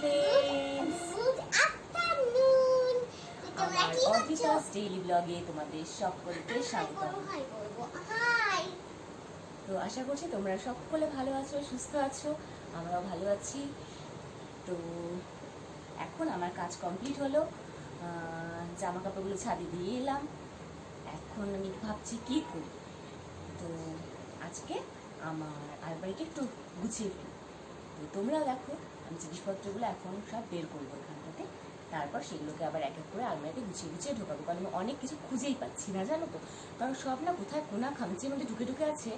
Friends good afternoon তোমরা আমার officers daily ব্লগে তোমাদের সকলকে স্বাগত তো আশা করছি তোমরা সকলে ভালো আছো সুস্থ আছো আমরাও ভালো আছি। তো এখন আমার কাজ কমপ্লিট হলো। জামা কাপড়গুলো ছাদে দিয়ে এলাম। এখন আমি ভাবছি কি করি? তো আজকে আমার আলমারিটা একটু গুছিয়ে ফেলি। তোমরা দেখো, আমি জিনিসপত্রগুলো এখন সব বের করব এখানটাতে। তারপর সেগুলোকে আবার এক এক করে আলমারিতে গুছিয়ে গুছিয়ে ঢোকাবো, কারণ আমি অনেক কিছু খুঁজেই পাচ্ছি না, জানো তো? কারণ সব না কোথায় কোনা খামচির মধ্যে ঢুকে ঢুকে আছে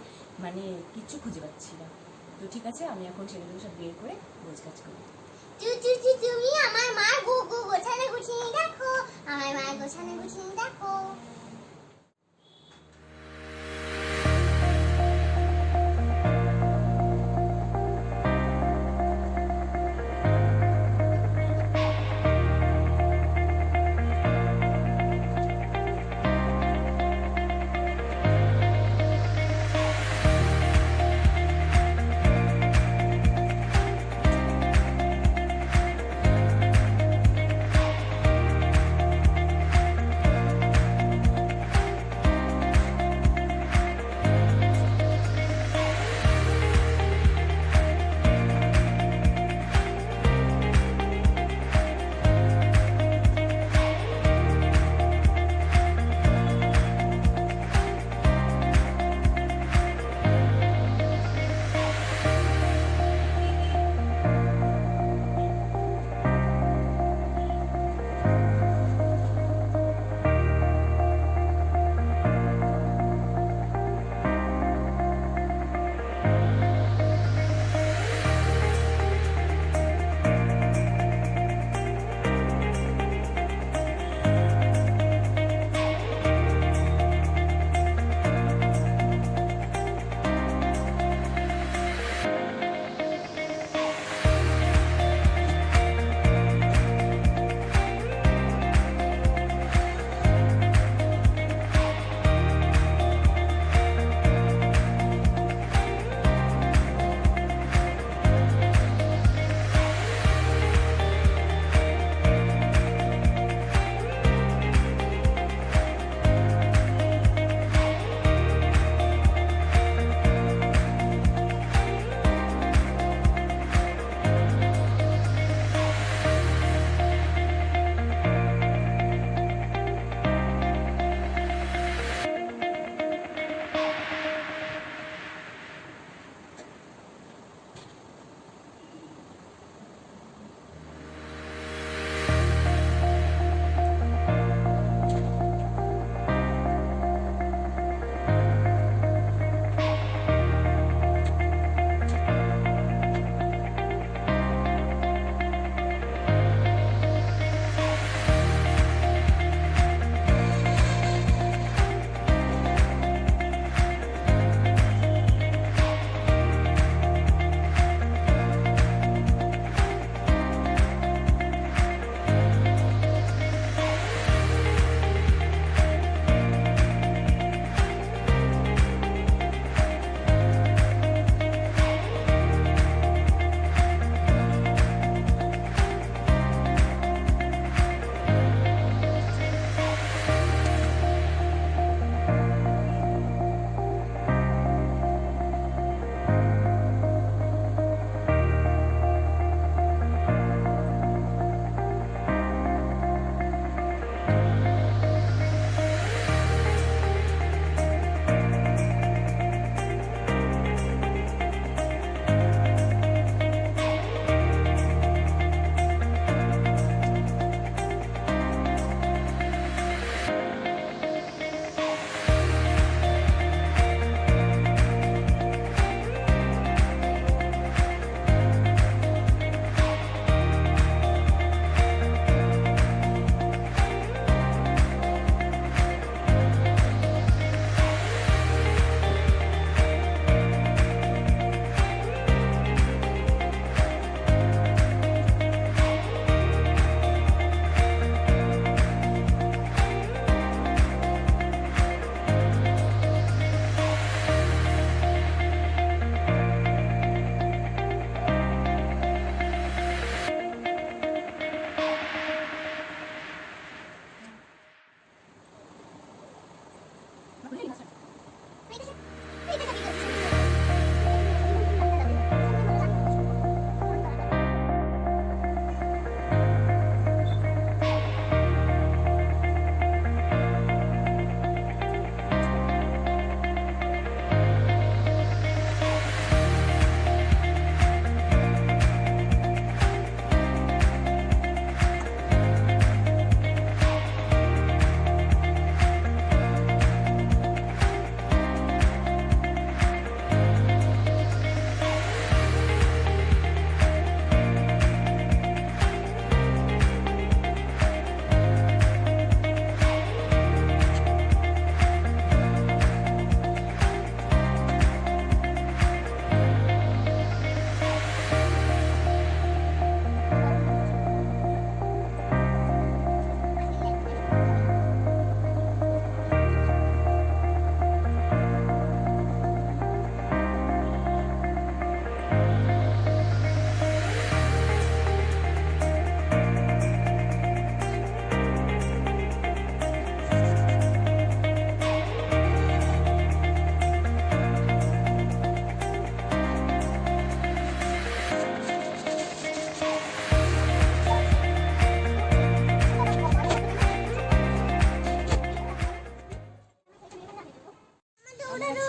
মানে কিচ্ছু খুঁজে পাচ্ছি না। তো ঠিক আছে, আমি এখন সেগুলো সব বের করে গোছ কাজ করি তু তু তু তুমি আমার মা গো গো গোছানো গুছিয়ে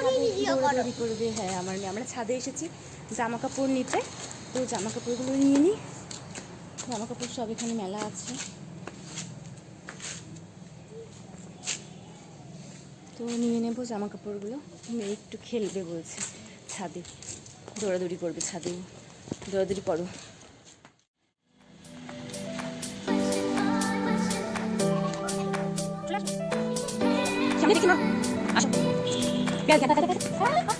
দৌড়াদৌড়ি করবে হ্যাঁ আমার মেয়ে আমরা ছাদে এসেছি। জামা কাপড় নিতে। তো জামা কাপড়গুলো নিয়ে নিই জামা কাপড় সব এখানে মেলা আছে। তো নিয়ে নেব জামা কাপড়গুলো মেয়ে একটু খেলবে বলছে ছাদে। দৌড়াদৌড়ি করবে ছাদে। দৌড়াদৌড়ি করো। সামনে দেখি না আসো। 미안, 가자, 가자, 가자. 아, 아.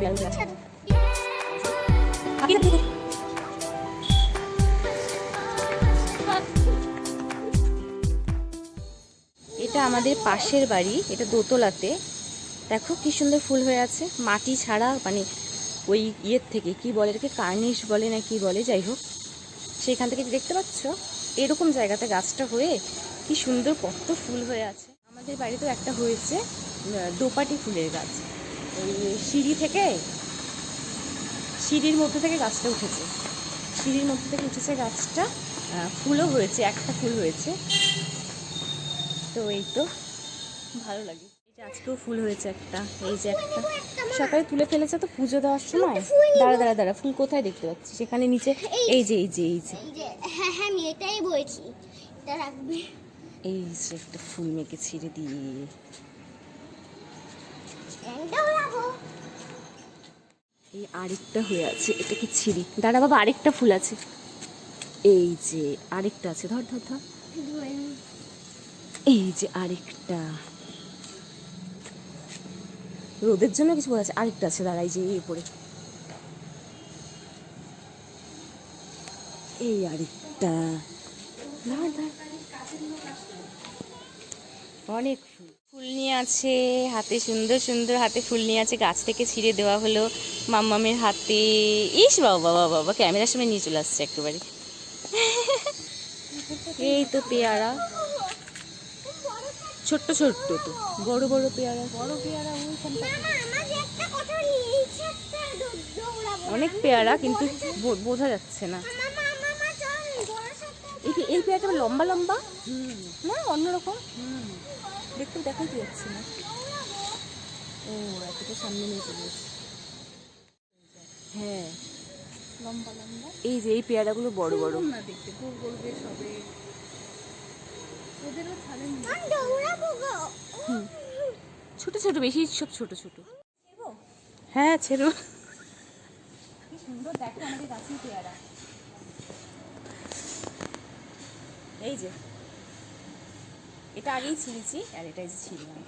Yeah. এটা আমাদের পাশের বাড়ি, এটা দোতলাতে। দেখো কি সুন্দর ফুল হয়ে আছে। মাটি ছাড়া মানে ওই ইয়ের থেকে, কি বলে এটাকে? কার্নিশ বলে না কি বলে, যাই হোক। সেইখান থেকে দেখতে পাচ্ছ, এরকম জায়গাতে গাছটা হয়ে কি সুন্দর কত ফুল হয়ে আছে। আমাদের বাড়িতেও একটা হয়েছে দোপাটি ফুলের গাছ। ওই সিঁড়ি থেকে, সিঁড়ির মধ্যে থেকে গাছটা উঠেছে। সিঁড়ির মধ্যে থেকে উঠেছে গাছটা ফুলও হয়েছে, একটা ফুল হয়েছে। তো এই তো ভালো লাগে। এই যে আজকেও ফুল হয়েছে একটা এই যে একটা। সকালে তুলে ফেলেছে তো পুজো দেওয়ার সময়? দাঁড়া দাঁড়া দাঁড়া ফুল কোথায় দেখতে পাচ্ছি? সেখানে নিচে এই যে এই যে এই যে হ্যাঁ হ্যাঁ আমি এটাই বলছি। এটা রাখবে। এই যে একটা ফুল মেকে ছিঁড়ে দিয়ে। এই আরেকটা হয়ে আছে এটা কি ছিঁড়ি? দাঁড়া বাবা আরেকটা ফুল আছে। এই যে আরেকটা আছে ধর ধর ধর। এই যে আরেকটা। রোদের জন্য কিছু বোঝা আছে। আরেকটা আছে দাঁড়াই যে, এই উপরে। এই আরেকটা। অনেক ফুল নিয়ে আছে, হাতে সুন্দর সুন্দর হাতে ফুল নিয়ে আছে। গাছ থেকে ছিঁড়ে দেওয়া হলো মাম্মামের হাতে। ইস, বাবা বাবা বাবা, ক্যামেরার সামনে নিয়ে চলে আসছে একেবারে। এই তো পেয়ারা। ছোট্ট ছোট্ট তো। বড় বড় পেয়ারা। বড় পেয়ারা অনেক পেয়ারা কিন্তু বো- বোঝা যাচ্ছে না। মামা মামা চল বড় সাথে এই এই পেয়ারাটা লম্বা লম্বা? না অন্যরকম দেখতে দেখাই যাচ্ছে না। ও এতটা সামনে নিয়ে চলে হ্যাঁ। লম্বা লম্বা। এই যে এই পেয়ারাগুলো বড় বড়। না দেখতে গোল গোল বেশ হবে। ওদেরও ছাড়েন। ছোট ছোট বেশি সব ছোট ছোট। হ্যাঁ ছেড়ো। সুন্দর দেখো আমাদের গাছের পেয়ারা। এই যে। এটা আগেই ছিঁড়েছি আর এটা এই যে ছিঁড়লাম।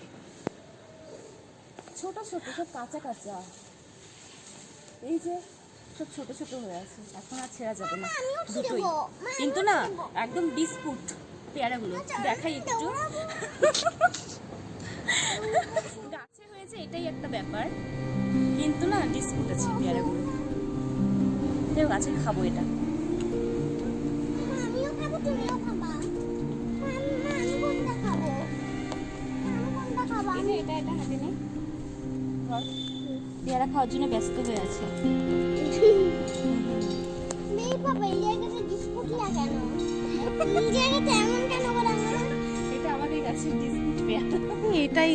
ছোট ছোট সব কাঁচা কাঁচা। এই যে সব ছোট ছোট হয়ে আছে। এখন আর ছেঁড়া যাবে না। দুটোই। কিন্তু না একদম বিস্কুট। পেয়ারাগুলো দেখাই একটু। গাছে হয়েছে এটাই একটা ব্যাপার। কিন্তু না ডিসপুট আছে পেয়ারাগুলো। দেখো গাছে খাব এটা। পেয়ারা খাওয়ার জন্য ব্যস্ত হয়ে আছে। নেই বাবা এই জায়গাতে বিস্কুট লাগানো এই জায়গাতে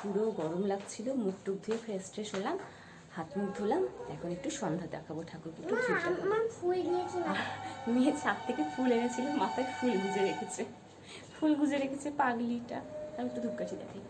পুরো গরম লাগছিল মুখ টুক ধুয়ে ফ্রেশ ট্রেশ হলাম হাত মুখ ধুলাম এখন একটু সন্ধ্যা দেখাবো ঠাকুরকে একটু মেয়ে ছাদ থেকে ফুল এনেছিল মাথায় ফুল গুজে রেখেছে। ফুল গুজে রেখেছে পাগলিটা। আমি একটু ধূপকাঠি দেখাই।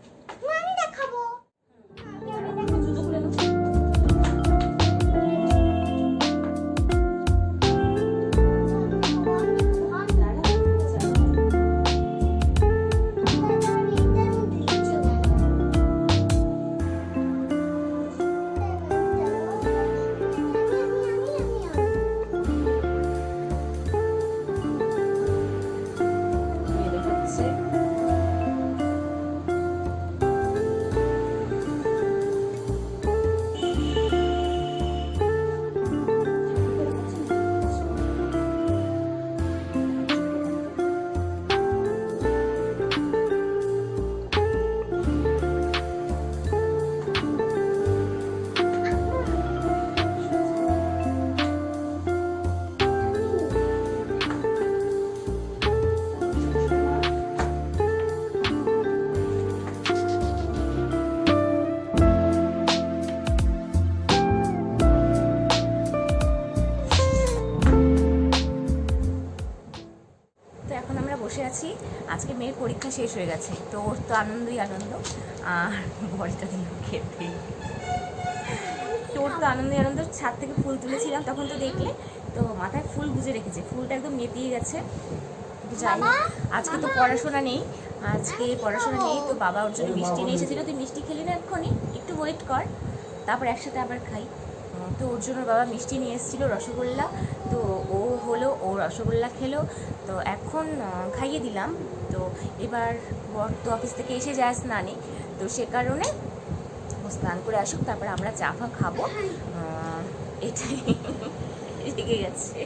শেষ হয়ে গেছে। তো ওর তো আনন্দই আনন্দ। আর বড়িটা দিল খেতে তোর তো আনন্দই আনন্দ। ছাদ থেকে ফুল তুলেছিলাম, তখন তো দেখলে। তো মাথায় ফুল গুজে রেখেছে। ফুলটা একদম মেপিয়ে গেছে। আজকে তো পড়াশোনা নেই। আজকে পড়াশোনা নেই। তো বাবা ওর জন্য মিষ্টি নিয়ে এসেছিল। তুই মিষ্টি খেলি না এক্ষুনি। একটু ওয়েট কর। তারপর একসাথে আবার খাই। তো ওর জন্য বাবা মিষ্টি নিয়ে এসেছিল, রসগোল্লা। তো ও হলো, ও রসগোল্লা খেলো। তো এখন খাইয়ে দিলাম। তো এবার বর তো অফিস থেকে এসে যায় স্নানে। তো সে কারণে ও স্নান করে আসুক, তারপর আমরা চা ফা খাব। এটাই রেগে গেছে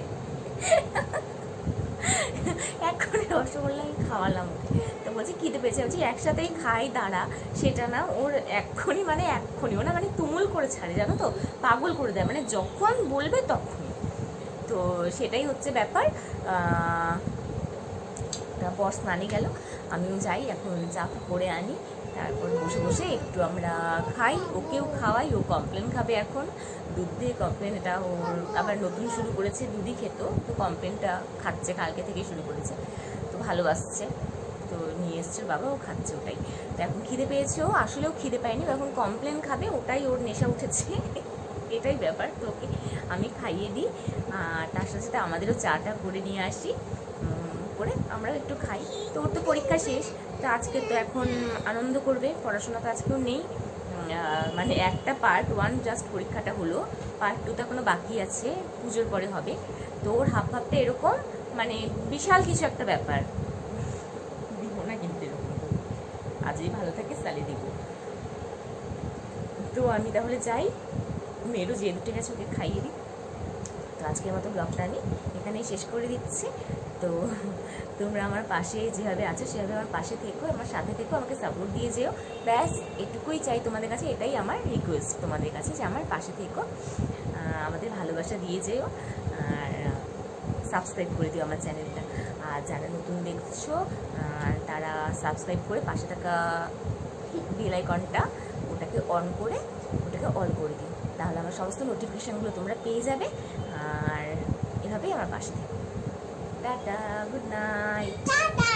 এখন রসগোল্লাই খাওয়ালাম তো বলছি, খিদে পেয়েছে। বলছি, একসাথেই খাই, দাঁড়া। সেটা না, ওর এক্ষুনি মানে এক্ষুনি ওরা মানে তুমুল করে ছাড়ে, জানো তো? পাগল করে দেয় মানে যখন বলবে তখন তো সেটাই হচ্ছে ব্যাপার। বস নানি গেল। আমিও যাই, এখন চা করে আনি। তারপর বসে বসে একটু আমরা খাই। ওকেও খাওয়াই, ও কমপ্লেন খাবে এখন। দুধ দিয়ে কমপ্লেন এটা ওর আবার নতুন শুরু করেছে, দুধই খেত। তো কমপ্লেনটা খাচ্ছে, কালকে থেকে শুরু করেছে। তো ভালোবাসছে। তো নিয়ে এসছে বাবা, ও খাচ্ছে ওটাই। তো এখন খিদে পেয়েছে ও। আসলেও খিদে পায়নি এখন কমপ্লেন খাবে, ওটাই ওর নেশা উঠেছে। এটাই ব্যাপার, তো ওকে আমি খাইয়ে দিই। আর তার সাথে সাথে আমাদেরও চাটা করে নিয়ে আসি। করে আমরা একটু খাই। তো ওর তো পরীক্ষা শেষ তো আজকে তো এখন আনন্দ করবে পড়াশোনা তো আজকেও নেই। মানে একটা পার্ট ওয়ান জাস্ট পরীক্ষাটা হলো পার্ট টু তো এখনও বাকি আছে পুজোর পরে হবে। তো ওর হাফ হাফটা এরকম মানে বিশাল কিছু একটা ব্যাপার। দিব না কিন্তু এরকম। আজই ভালো থাকে সালে দিব। তো আমি তাহলে যাই। মেয়েরও যে দুটো গেছে ওকে খাইয়ে দিই। তো আজকের মতো ব্লগটা আমি এখানেই শেষ করে দিচ্ছি। তো তোমরা আমার পাশে যেভাবে আছো, সেভাবে আমার পাশে থেকো, আমার সাথে থেকো, আমাকে সাপোর্ট দিয়ে যেও। ব্যাস, এটুকুই চাই তোমাদের কাছে, এটাই আমার রিকোয়েস্ট তোমাদের কাছে, যে আমার পাশে থেকো আমাদের ভালোবাসা দিয়ে যেও, আর সাবস্ক্রাইব করে দিও আমার চ্যানেলটা আর যারা নতুন দেখছ তারা সাবস্ক্রাইব করে পাশে থাকা বেল আইকনটা ওটাকে অন করে, ওটাকে অল করে দিও। তাহলে আমার সমস্ত নোটিফিকেশানগুলো তোমরা পেয়ে যাবে, আর এভাবেই আমার পাশে থেকো। Tata good night